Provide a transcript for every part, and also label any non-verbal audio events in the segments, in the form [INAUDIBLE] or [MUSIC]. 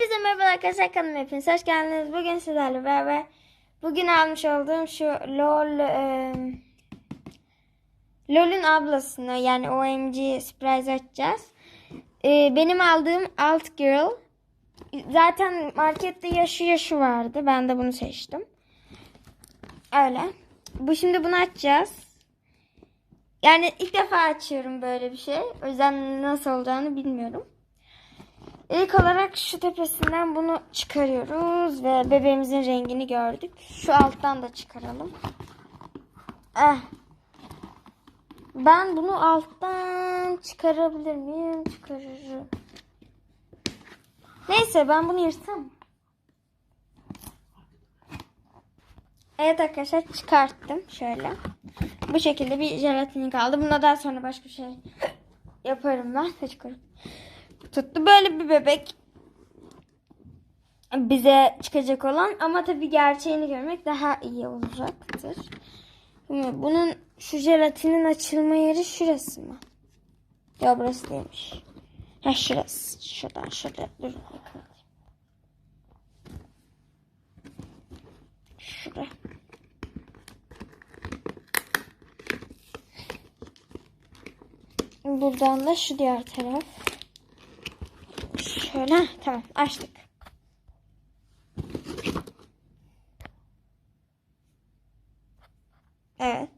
Herkese merhaba arkadaşlar kanalıma hepiniz hoş geldiniz. Bugün sizlerle beraber bugün almış olduğum şu LOL e, LOL'ün ablasını yani OMG surprise açacağız. E, benim aldığım Alt Girl zaten markette yaşı yaşı vardı. Ben de bunu seçtim. Öyle. Bu şimdi bunu açacağız. Yani ilk defa açıyorum böyle bir şey. O yüzden nasıl olacağını bilmiyorum. İlk olarak şu tepesinden bunu çıkarıyoruz ve bebeğimizin rengini gördük. Şu alttan da çıkaralım. Eh. Ben bunu alttan çıkarabilir miyim? Çıkarırım. Neyse ben bunu yırtsam. Evet arkadaşlar çıkarttım şöyle. Bu şekilde bir jelatini kaldı. Buna daha sonra başka bir şey yaparım ben. Saç kurup tuttu. Böyle bir bebek bize çıkacak olan ama tabii gerçeğini görmek daha iyi olacaktır. Şimdi bunun şu jelatinin açılma yeri şurası mı? Ya burası değilmiş. Ha şurası. Şuradan şöyle dur bakalım. Şurada. Buradan da şu diğer taraf. Şöyle tamam açtık. Evet.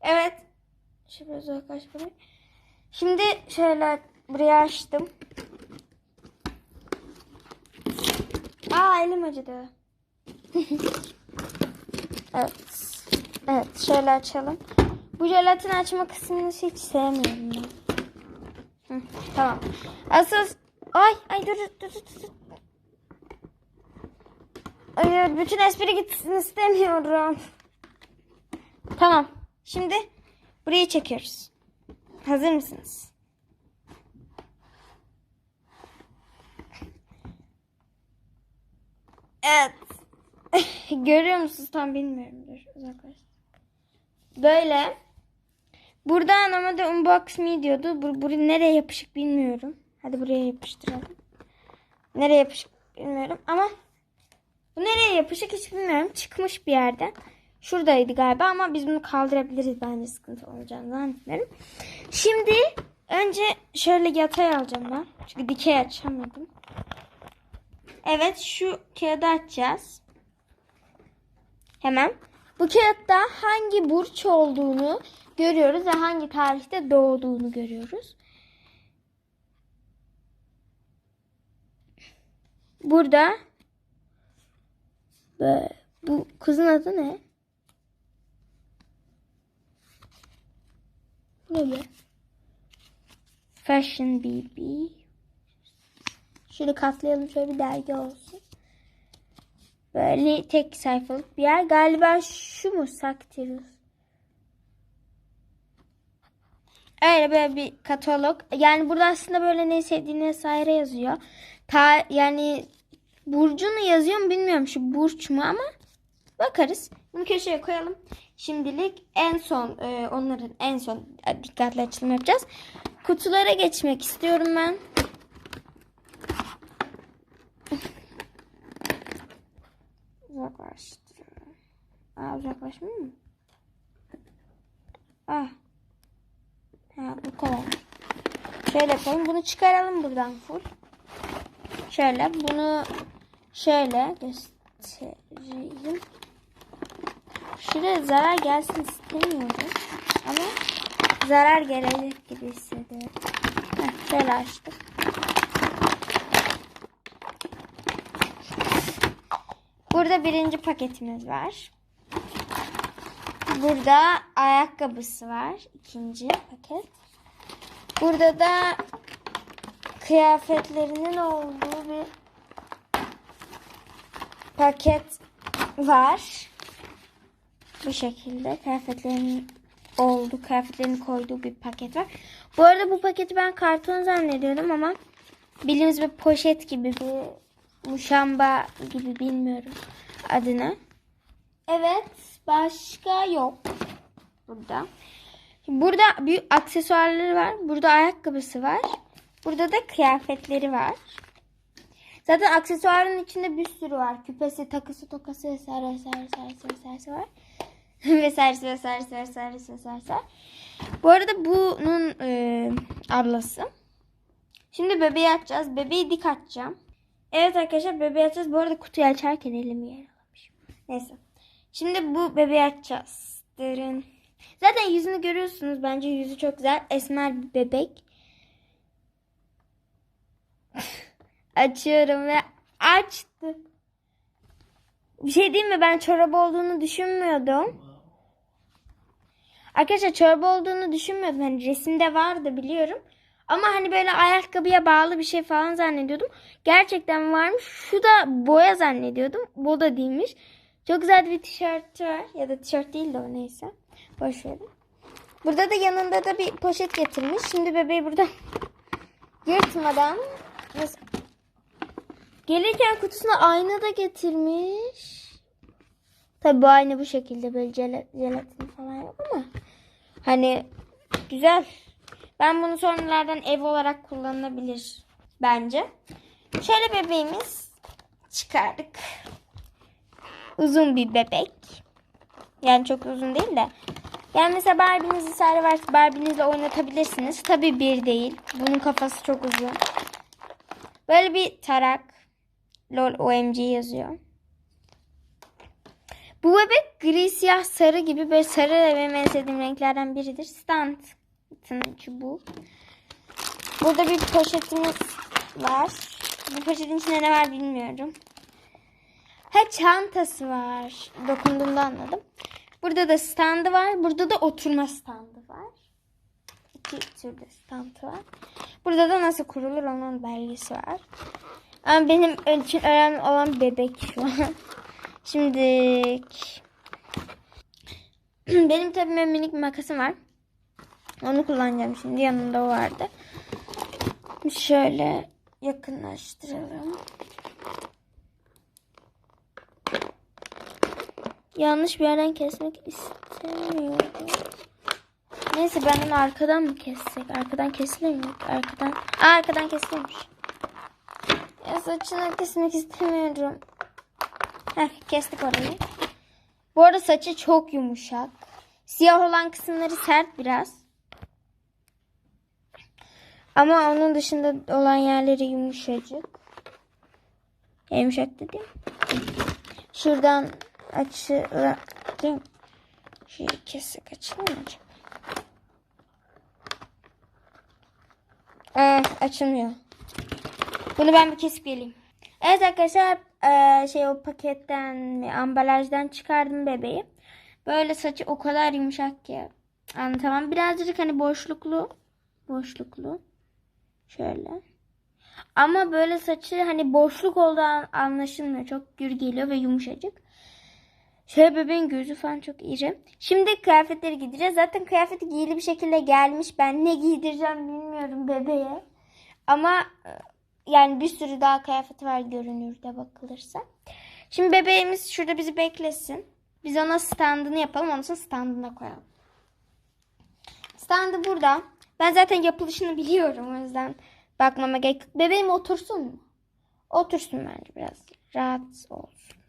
Evet. Şu biraz buraya. Şimdi şöyle buraya açtım. Aa elim acıdı. [LAUGHS] evet. Evet şöyle açalım. Bu jelatin açma kısmını hiç sevmiyorum ben. Hı, tamam. Asıl ay ay dur dur dur dur. Ay, bütün espri gitsin istemiyorum. Tamam. Şimdi burayı çekiyoruz. Hazır mısınız? Evet. [LAUGHS] Görüyor musunuz? Tam bilmiyorum. Dur. Böyle. Burada normalde unbox me diyordu. Bu, buraya nereye yapışık bilmiyorum. Hadi buraya yapıştıralım. Nereye yapışık bilmiyorum ama bu nereye yapışık hiç bilmiyorum. Çıkmış bir yerden. Şuradaydı galiba ama biz bunu kaldırabiliriz. Bence sıkıntı olacağını zannetmiyorum. Şimdi önce şöyle yatay alacağım ben. Çünkü dikey açamadım. Evet şu kağıdı açacağız. Hemen. Bu kağıtta hangi burç olduğunu görüyoruz ve hangi tarihte doğduğunu görüyoruz. Burada ve bu kızın adı ne? Be? Fashion BB. Şöyle katlayalım şöyle bir dergi olsun. Böyle tek sayfalık bir yer. Galiba şu mu Saktirus? Öyle böyle bir katalog. Yani burada aslında böyle ne sevdiğini vesaire yazıyor. Ta, yani burcunu yazıyor mu bilmiyorum şu burç mu ama bakarız. Bunu köşeye koyalım. Şimdilik en son e, onların en son e, dikkatli açılım yapacağız. Kutulara geçmek istiyorum ben. Uzaklaştırıyorum. Aa uzaklaşmıyor mu? Ah. Ha bu kadar. Şöyle yapalım. Bunu çıkaralım buradan full. Şöyle bunu şöyle göstereyim. Şuraya zarar gelsin istemiyorum. Ama zarar gelecek gibi hissediyorum. Heh, şöyle açtık. Burada birinci paketimiz var. Burada ayakkabısı var. ikinci paket. Burada da kıyafetlerinin olduğu bir paket var. Bu şekilde kıyafetlerinin olduğu, kıyafetlerini koyduğu bir paket var. Bu arada bu paketi ben karton zannediyordum ama bildiğimiz bir poşet gibi bir muşamba gibi bilmiyorum adını. Evet, başka yok burada. Burada büyük aksesuarları var. Burada ayakkabısı var. Burada da kıyafetleri var. Zaten aksesuarın içinde bir sürü var. Küpesi, takısı, tokası vesaire vesaire vesaire vesaire var. [LAUGHS] vesaire vesaire vesaire vesaire. Bu arada bunun e, ablası. Şimdi bebeği açacağız. Bebeği dik açacağım. Evet arkadaşlar bebeği açacağız. Bu arada kutuyu açarken elimi yaralamışım. Neyse. Şimdi bu bebeği açacağız. Derin. Zaten yüzünü görüyorsunuz. Bence yüzü çok güzel. Esmer bir bebek. [LAUGHS] Açıyorum ve açtım. Bir şey diyeyim mi? Ben çorap olduğunu düşünmüyordum. Arkadaşlar çorba olduğunu düşünmüyordum. Hani resimde vardı biliyorum. Ama hani böyle ayakkabıya bağlı bir şey falan zannediyordum. Gerçekten varmış. Şu da boya zannediyordum. Bu da değilmiş. Çok güzel bir tişört var. Ya da tişört değil de o neyse. Boş verin. Burada da yanında da bir poşet getirmiş. Şimdi bebeği burada yırtmadan nasıl? Gelirken kutusuna ayna da getirmiş. Tabi bu ayna bu şekilde böyle jela- jelatin falan yok ama hani güzel. Ben bunu sonralardan ev olarak kullanılabilir bence. Şöyle bebeğimiz çıkardık. Uzun bir bebek. Yani çok uzun değil de. Yani mesela Barbie'niz vesaire varsa Barbie'nizle oynatabilirsiniz. Tabii bir değil. Bunun kafası çok uzun. Böyle bir tarak. LOL OMG yazıyor. Bu bebek gri, siyah, sarı gibi böyle sarı benim en renklerden biridir. Stanton çubuğu. Burada bir poşetimiz var. Bu poşetin içinde ne var bilmiyorum. Ha çantası var. Dokunduğumda anladım. Burada da standı var. Burada da oturma standı var. İki türlü standı var. Burada da nasıl kurulur onun belgesi var. Ama benim için önemli olan bebek şu an. [LAUGHS] Şimdi [CLEARS THROAT] benim tabii minik makasım var. Onu kullanacağım şimdi. Yanımda o vardı. Şöyle yakınlaştıralım. Yanlış bir yerden kesmek istemiyorum. Neyse ben onu arkadan mı kessek? Arkadan kesilemiyor. Arkadan. Aa, arkadan kesiliyormuş. Ya saçını kesmek istemiyorum. Heh, kestik orayı. Bu arada saçı çok yumuşak. Siyah olan kısımları sert biraz. Ama onun dışında olan yerleri yumuşacık. Yumuşak dedim. Şuradan açılacak. Şöyle kesik acaba? Aa, açılmıyor. Bunu ben bir kesip geleyim. Evet arkadaşlar eee, şey o paketten ambalajdan çıkardım bebeği. Böyle saçı o kadar yumuşak ki anlatamam. Birazcık hani boşluklu. Boşluklu. Şöyle. Ama böyle saçı hani boşluk olduğu an- anlaşılmıyor. Çok gür geliyor ve yumuşacık. Şöyle bebeğin gözü falan çok iri. Şimdi kıyafetleri giydireceğiz. Zaten kıyafeti giyili bir şekilde gelmiş. Ben ne giydireceğim bilmiyorum bebeğe. Ama e, yani bir sürü daha kıyafeti var görünürde bakılırsa. Şimdi bebeğimiz şurada bizi beklesin. Biz ona standını yapalım. Ondan sonra standına koyalım. Standı burada. Ben zaten yapılışını biliyorum. O yüzden bakmama gerek yok. Bebeğim otursun mu? Otursun bence biraz. Rahat olsun.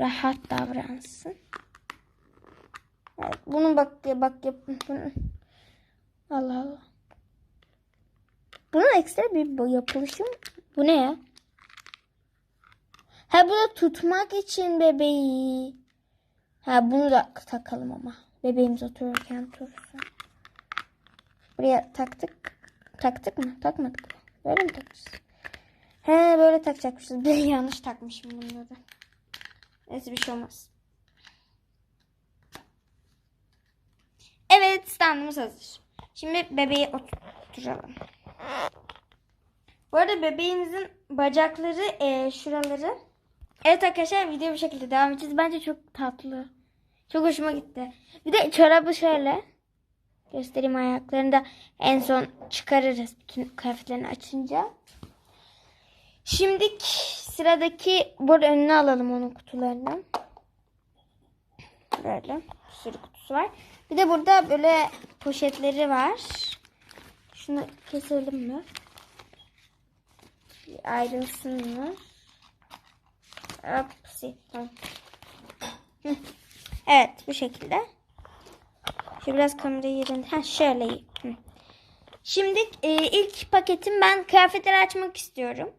Rahat davransın. Evet, bunu bak bak yap. Bunu. Allah Allah. Bunun ekstra bir yapılışı mı? Bu ne ya? Ha bu da tutmak için bebeği. Ha bunu da takalım ama. Bebeğimiz otururken dursun. Buraya taktık. Taktık mı? Takmadık mı? Böyle mi takacağız? He böyle takacakmışız. Ben yanlış takmışım bunları. Neyse bir şey olmaz. Evet standımız hazır. Şimdi bebeği oturtalım. Bu arada bebeğimizin bacakları e, şuraları. Evet arkadaşlar video bu şekilde devam edeceğiz. Bence çok tatlı. Çok hoşuma gitti. Bir de çorabı şöyle. Göstereyim ayaklarını da en son çıkarırız bütün kıyafetlerini açınca. Şimdi sıradaki burada önüne alalım onun kutularını. Böyle bir sürü kutusu var. Bir de burada böyle poşetleri var. Şunu keselim mi? Bir ayrılsın mı? Hopsi. Evet bu şekilde. Şöyle biraz kamerayı yerine. Ha şöyle. Şimdi e, ilk paketim ben kıyafetleri açmak istiyorum.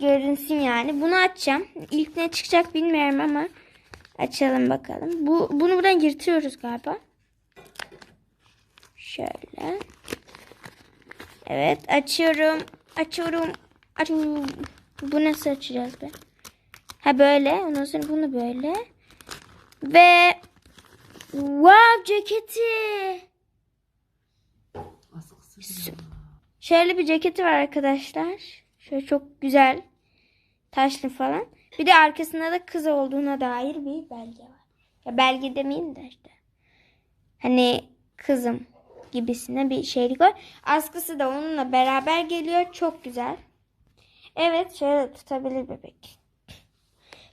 Görünsün yani. Bunu açacağım. İlk ne çıkacak bilmiyorum ama açalım bakalım. Bu bunu buradan yırtıyoruz galiba. Şöyle. Evet açıyorum. Açıyorum. Açıyorum. Bu nasıl açacağız be? Ha böyle. Ondan sonra bunu böyle. Ve wow ceketi. Şöyle bir ceketi var arkadaşlar. Şöyle çok güzel. Taşlı falan. Bir de arkasında da kız olduğuna dair bir belge var. Ya belge demeyeyim de işte. Hani kızım gibisine bir şeylik var. Askısı da onunla beraber geliyor. Çok güzel. Evet şöyle tutabilir bebek.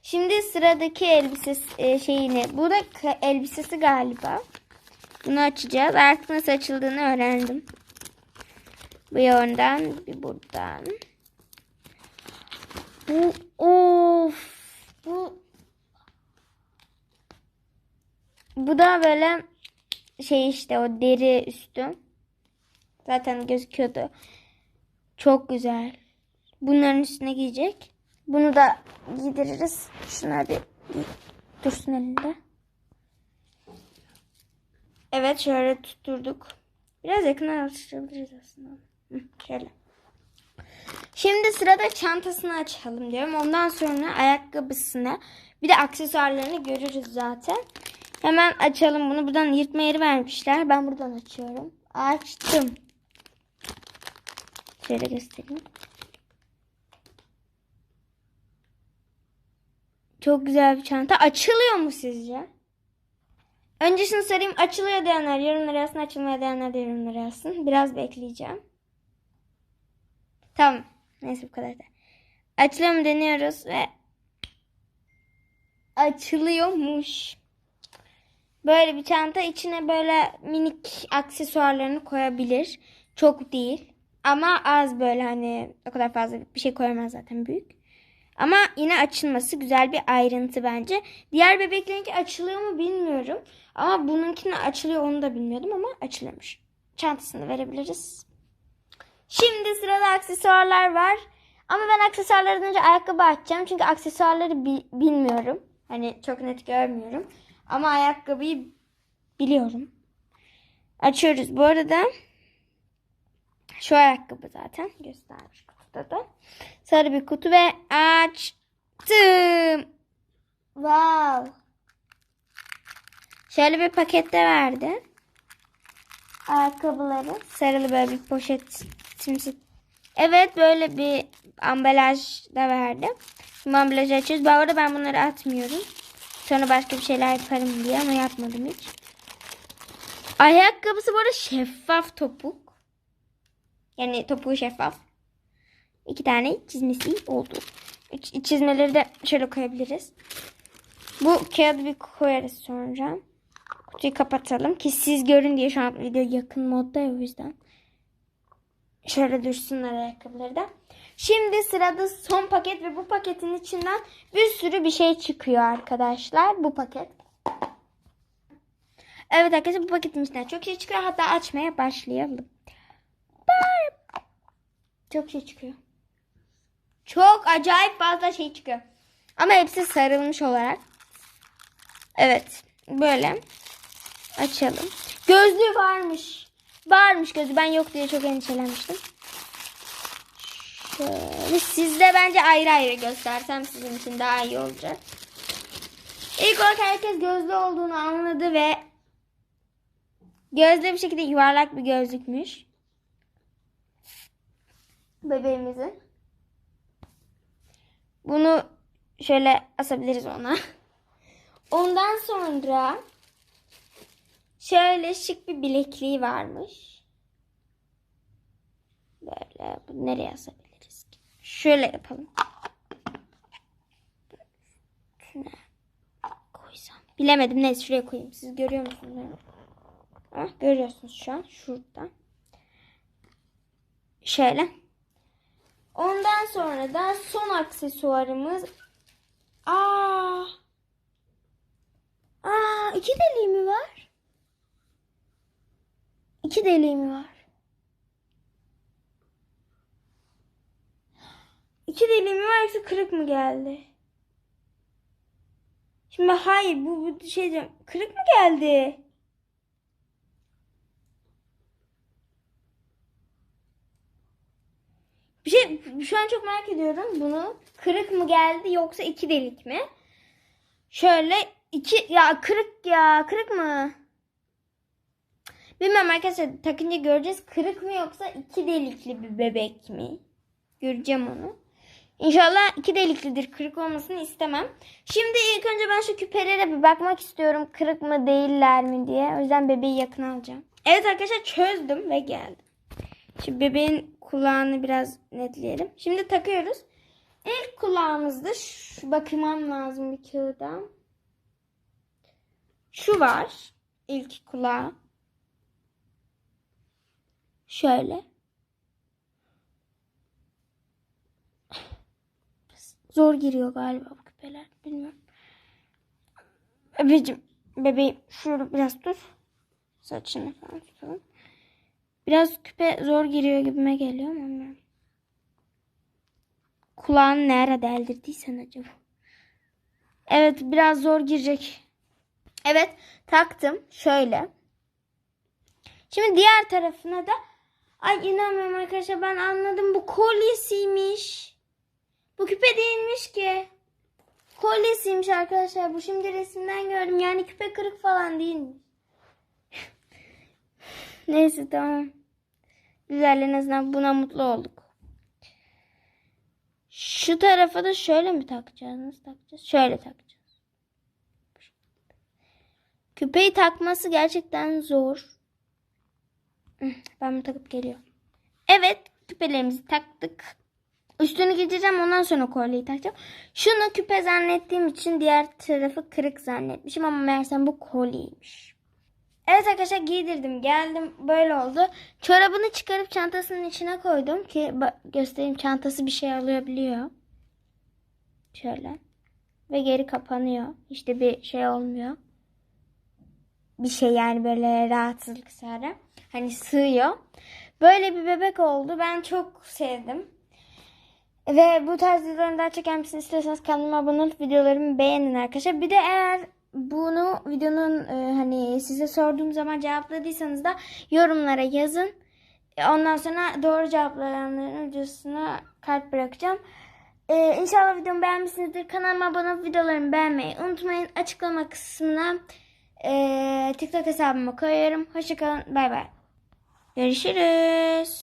Şimdi sıradaki elbisesi e, şeyini. Bu da elbisesi galiba. Bunu açacağız. Artık nasıl açıldığını öğrendim. Bir yönden bir buradan. Bu of bu bu da böyle şey işte o deri üstü. Zaten gözüküyordu. Çok güzel. Bunların üstüne giyecek. Bunu da giydiririz. Şuna bir dursun elinde. Evet şöyle tutturduk. Biraz yakından alıştırabiliriz aslında. Hı, şöyle. Şimdi sırada çantasını açalım diyorum. Ondan sonra ayakkabısını bir de aksesuarlarını görürüz zaten. Hemen açalım bunu. Buradan yırtma yeri vermişler. Ben buradan açıyorum. Açtım. Şöyle göstereyim. Çok güzel bir çanta. Açılıyor mu sizce? Öncesini söyleyeyim. Açılıyor diyenler yorumlara yazsın. Açılmaya diyenler de yorumlara yazsın. Biraz bekleyeceğim. Tamam. Neyse bu kadar da. Açılıyor mu deniyoruz ve açılıyormuş. Böyle bir çanta içine böyle minik aksesuarlarını koyabilir. Çok değil. Ama az böyle hani o kadar fazla bir şey koyamaz zaten büyük. Ama yine açılması güzel bir ayrıntı bence. Diğer bebeklerinki açılıyor mu bilmiyorum. Ama bununkine açılıyor onu da bilmiyordum ama açılıyormuş. Çantasını verebiliriz. Şimdi sırada aksesuarlar var. Ama ben aksesuarlardan önce ayakkabı açacağım. Çünkü aksesuarları bi- bilmiyorum. Hani çok net görmüyorum. Ama ayakkabıyı biliyorum. Açıyoruz. Bu arada şu ayakkabı zaten göstermiş kutuda da. Sarı bir kutu ve açtım. Wow. Şöyle bir pakette verdi. Ayakkabıları. Sarılı böyle bir poşet simsi. Evet böyle bir ambalaj da verdi. Şimdi ambalajı açıyoruz. Bu arada ben bunları atmıyorum. Sonra başka bir şeyler yaparım diye ama yapmadım hiç. Ayakkabısı bu arada şeffaf topuk. Yani topuğu şeffaf. İki tane çizmesi oldu. Çizmeleri de şöyle koyabiliriz. Bu kağıdı bir koyarız sonra. Kutuyu kapatalım ki siz görün diye şu an video yakın modda ya o yüzden. Şöyle dursunlar ayakkabıları da. Şimdi sırada son paket ve bu paketin içinden bir sürü bir şey çıkıyor arkadaşlar. Bu paket. Evet arkadaşlar bu paketin içinden çok şey çıkıyor. Hatta açmaya başlayalım. Çok şey çıkıyor. Çok acayip fazla şey çıkıyor. Ama hepsi sarılmış olarak. Evet. Böyle. Açalım. Gözlüğü varmış. Varmış gözü. Ben yok diye çok endişelenmiştim. Şöyle. Sizde bence ayrı ayrı göstersem sizin için daha iyi olacak. İlk olarak herkes gözlü olduğunu anladı ve gözlü bir şekilde yuvarlak bir gözlükmüş. Bebeğimizin. Bunu şöyle asabiliriz ona. Ondan sonra şöyle şık bir bilekliği varmış. Böyle bu nereye asabiliriz ki? Şöyle yapalım. Şuna koysam. Bilemedim. Neyse şuraya koyayım. Siz görüyor musunuz? Ha, görüyorsunuz şu an. Şurada. Şöyle. Ondan sonra da son aksesuarımız. Aa. Aa, iki deliği mi var? İki deliği mi var? İki deliği mi var yoksa kırık mı geldi? Şimdi hayır bu, bu şey diyeceğim. Kırık mı geldi? Bir şey şu an çok merak ediyorum bunu. Kırık mı geldi yoksa iki delik mi? Şöyle iki ya kırık ya kırık mı? Bilmem arkadaşlar takınca göreceğiz. Kırık mı yoksa iki delikli bir bebek mi? Göreceğim onu. İnşallah iki deliklidir. Kırık olmasını istemem. Şimdi ilk önce ben şu küpelere bir bakmak istiyorum. Kırık mı değiller mi diye. O yüzden bebeği yakın alacağım. Evet arkadaşlar çözdüm ve geldim. Şimdi bebeğin kulağını biraz netleyelim. Şimdi takıyoruz. İlk kulağımızda şu bakmam lazım bir kağıda. Şu var. İlk kulağı. Şöyle. Zor giriyor galiba bu küpeler. Bilmiyorum. Bebeğim, bebeğim şöyle biraz dur. Saçını falan tutalım. Biraz küpe zor giriyor gibime geliyor ama bilmiyorum. Kulağını nerede deldirdiysen acaba? Evet biraz zor girecek. Evet taktım şöyle. Şimdi diğer tarafına da ay inanmıyorum arkadaşlar ben anladım bu kolyesiymiş. Bu küpe değilmiş ki. Kolyesiymiş arkadaşlar. Bu şimdi resimden gördüm. Yani küpe kırık falan değilmiş. [LAUGHS] Neyse tamam. Güzel en azından buna mutlu olduk. Şu tarafa da şöyle mi takacağız? Nasıl takacağız? Şöyle takacağız. Küpeyi takması gerçekten zor. Ben bunu takıp geliyorum. Evet küpelerimizi taktık. Üstünü geçeceğim ondan sonra kolyeyi takacağım. Şunu küpe zannettiğim için diğer tarafı kırık zannetmişim ama meğersem bu kolyeymiş. Evet arkadaşlar giydirdim geldim böyle oldu. Çorabını çıkarıp çantasının içine koydum ki göstereyim çantası bir şey alabiliyor. Şöyle. Ve geri kapanıyor. İşte bir şey olmuyor. Bir şey yani böyle rahatsızlık sarı. Hani sığıyor. Böyle bir bebek oldu. Ben çok sevdim. Ve bu tarz videoların daha çok gelmesini istiyorsanız kanalıma abone olup videolarımı beğenin arkadaşlar. Bir de eğer bunu videonun e, hani size sorduğum zaman cevapladıysanız da yorumlara yazın. E, Ondan sonra doğru cevaplayanların videosuna kalp bırakacağım. Ee, inşallah videomu beğenmişsinizdir. Kanalıma abone olup videolarımı beğenmeyi unutmayın. Açıklama kısmına e, TikTok hesabımı koyuyorum. Hoşçakalın. Bay bay. Görüşürüz.